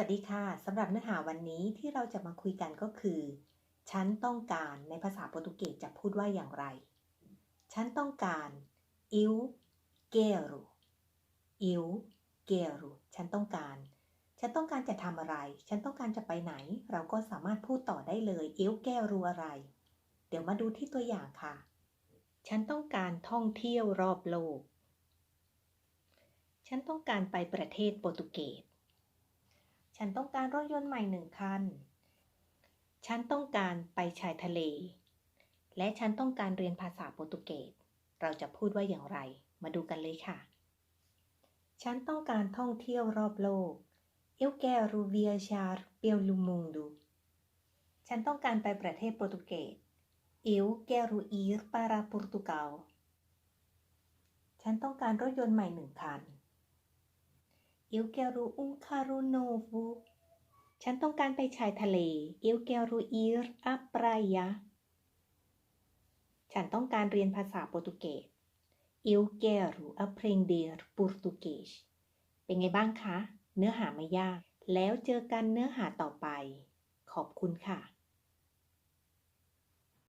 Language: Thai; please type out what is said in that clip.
วัสดีค่ะสำหรับเนื้อหาวันนี้ที่เราจะมาคุยกันก็คือ ฉันต้องการในภาษาโปรตุเกสจะพูดว่าอย่างไร ฉันต้องการ eu quero eu quero ฉันต้องการ ฉันต้องการจะทำอะไร ฉันต้องการจะไปไหน เราก็สามารถพูดต่อได้เลย eu quero อะไร เดี๋ยวมาดูที่ตัวอย่างค่ะ ฉันต้องการท่องเที่ยวรอบโลก ฉันต้องการไปประเทศโปรตุเกส ฉันต้องการรถยนต์ใหม่หนึ่งคัน ฉันต้องการไปชายทะเล และฉันต้องการเรียนภาษาโปรตุเกส เราจะพูดว่าอย่างไร มาดูกันเลยค่ะ ฉันต้องการท่องเที่ยวรอบโลก Eu quero viajar pelo mundo ฉันต้องการไปประเทศโปรตุเกส Eu quero ir para Portugal ฉันต้องการรถยนต์ใหม่หนึ่งคัน Eu quero um carro novo ฉันต้องการไปชายทะเล Eu quero ir à praia ฉันต้องการเรียนภาษาโปรตุเกส Eu quero aprender português เป็นไงบ้างคะ เนื้อหาไม่ยาก แล้วเจอกันเนื้อหาต่อไป ขอบคุณค่ะ